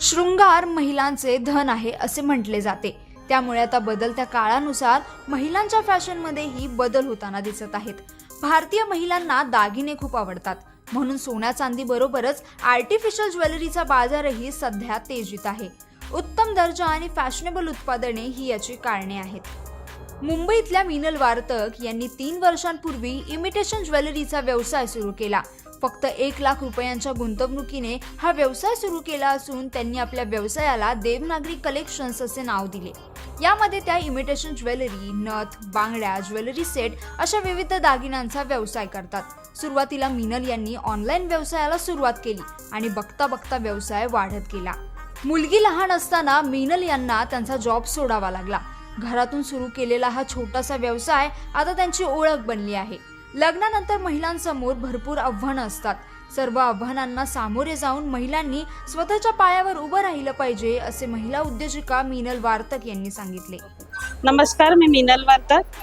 शृंगार महिलांचे धन आहे असे म्हटले जाते. त्यामुळे आता बदलत्या काळानुसार महिलांच्या फॅशनमध्येही बदल होताना दिसत आहेत. भारतीय महिलांना दागिने खूप आवडतात. म्हणून सोन्या चांदी बरोबरच आर्टिफिशियल ज्वेलरीचा बाजारही सध्या तेजीत आहे. उत्तम दर्जा आणि फॅशनेबल उत्पादने ही याची कारणे आहेत. मुंबईतल्या मिनल वार्तक यांनी तीन वर्षांपूर्वी इमिटेशन ज्वेलरीचा व्यवसाय सुरू केला. फक्त एक लाख रुपयांच्या गुंतवणुकीने हा व्यवसाय सुरू केला असून त्यांनी आपल्या व्यवसायाला देवनागरी कलेक्शन्स असे नाव दिले. यामध्ये त्या इमिटेशन ज्वेलरी नथ बांगड्या ज्वेलरी सेट अशा विविध दागिन्यांचा व्यवसाय करतात. सुरुवातीला मिनल यांनी ऑनलाईन व्यवसायाला सुरुवात केली आणि बघता बघता व्यवसाय वाढत गेला. मुलगी लहान असताना मिनल यांना त्यांचा जॉब सोडावा लागला. घरातून सुरू केलेला हा छोटासा व्यवसाय आता त्यांची ओळख बनली आहे. लग्नानंतर महिलांसमोर भरपूर आव्हानं असतात. सर्व आव्हानांना सामोरे जाऊन महिलांनी स्वतःच्या पायावर उभं राहिलं पाहिजे असे महिला उद्योजिका मिनल वार्तक यांनी सांगितले. नमस्कार मी मिनल वार्तक.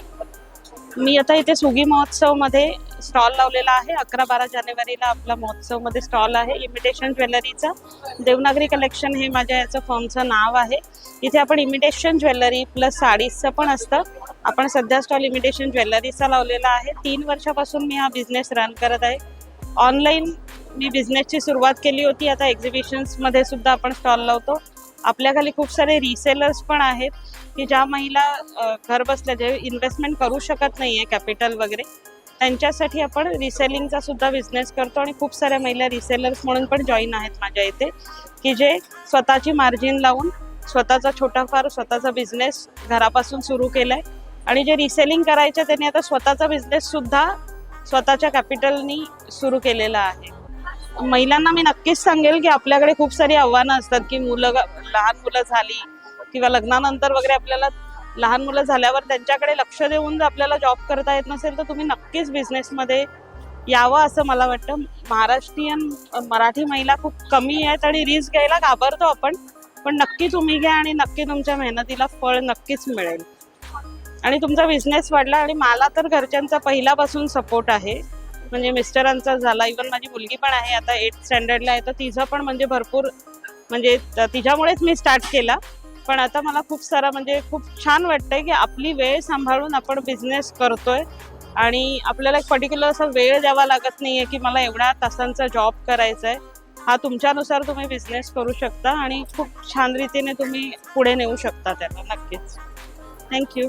मी आता इथे सुगी महोत्सवमध्ये स्टॉल लावलेला आहे. अकरा बारा जानेवारीला आपला महोत्सवमध्ये स्टॉल आहे इमिटेशन ज्वेलरीचा देवनागरी कलेक्शन हे माझ्या याचं फॉर्मचं नाव आहे. इथे आपण इमिटेशन ज्वेलरी प्लस साडीजचं पण असतं. आपण सध्या स्टॉल इमिटेशन ज्वेलरीचा लावलेला आहे. तीन वर्षापासून मी हा बिझनेस रन करत आहे. ऑनलाईन मी बिझनेसची सुरुवात केली होती. आता एक्झिबिशन्समध्ये सुद्धा आपण स्टॉल लावतो. आपल्याखाली खूप सारे रिसेलर्स पण आहेत की ज्या महिला घर बसल्या जे इन्व्हेस्टमेंट करू शकत नाही आहे कॅपिटल वगैरे त्यांच्यासाठी आपण रिसेलिंगचा सुद्धा बिझनेस करतो आणि खूप साऱ्या महिला रिसेलर्स म्हणून पण जॉईन आहेत माझ्या इथे की जे स्वतःची मार्जिन लावून स्वतःचा छोटाफार स्वतःचा बिझनेस घरापासून सुरू केलाय. आणि जे रिसेलिंग करायचे त्यांनी आता स्वतःचा बिझनेस सुद्धा स्वतःच्या कॅपिटलनी सुरू केलेला आहे. महिलांना मी नक्कीच सांगेल की आपल्याकडे खूप सारी आव्हानं असतात की मुलं लहान मुलं झाली किंवा लग्नानंतर वगैरे आपल्याला लहान मुलं झाल्यावर त्यांच्याकडे लक्ष देऊन जर आपल्याला जॉब करता येत नसेल तर तुम्ही नक्कीच बिझनेसमध्ये यावं असं मला वाटतं. महाराष्ट्रीयन मराठी महिला खूप कमी आहेत आणि रिस्क घ्यायला घाबरतो आपण. पण नक्की तुम्ही घ्या आणि नक्की तुमच्या मेहनतीला फळ नक्कीच मिळेल. आणि तुमचा बिझनेस वाढला आणि मला तर घरच्यांचा पहिल्यापासून सपोर्ट आहे. म्हणजे मिस्टरांचा झाला इवन माझी मुलगी पण आहे आता एट स्टँडर्डला आहे तर तिचं पण म्हणजे भरपूर म्हणजे तिच्यामुळेच मी स्टार्ट केला. पण आता मला खूप सारा म्हणजे खूप छान वाटतंय की आपली वेळ सांभाळून आपण बिझनेस करतोय. आणि आपल्याला एक पर्टिक्युलर असा वेळ द्यावा लागत नाहीये की मला एवढ्या तासांचा जॉब करायचा आहे हा तुमच्यानुसार तुम्ही बिझनेस करू शकता आणि खूप छान रीतीने तुम्ही पुढे नेऊ शकता त्याला नक्कीच. थँक्यू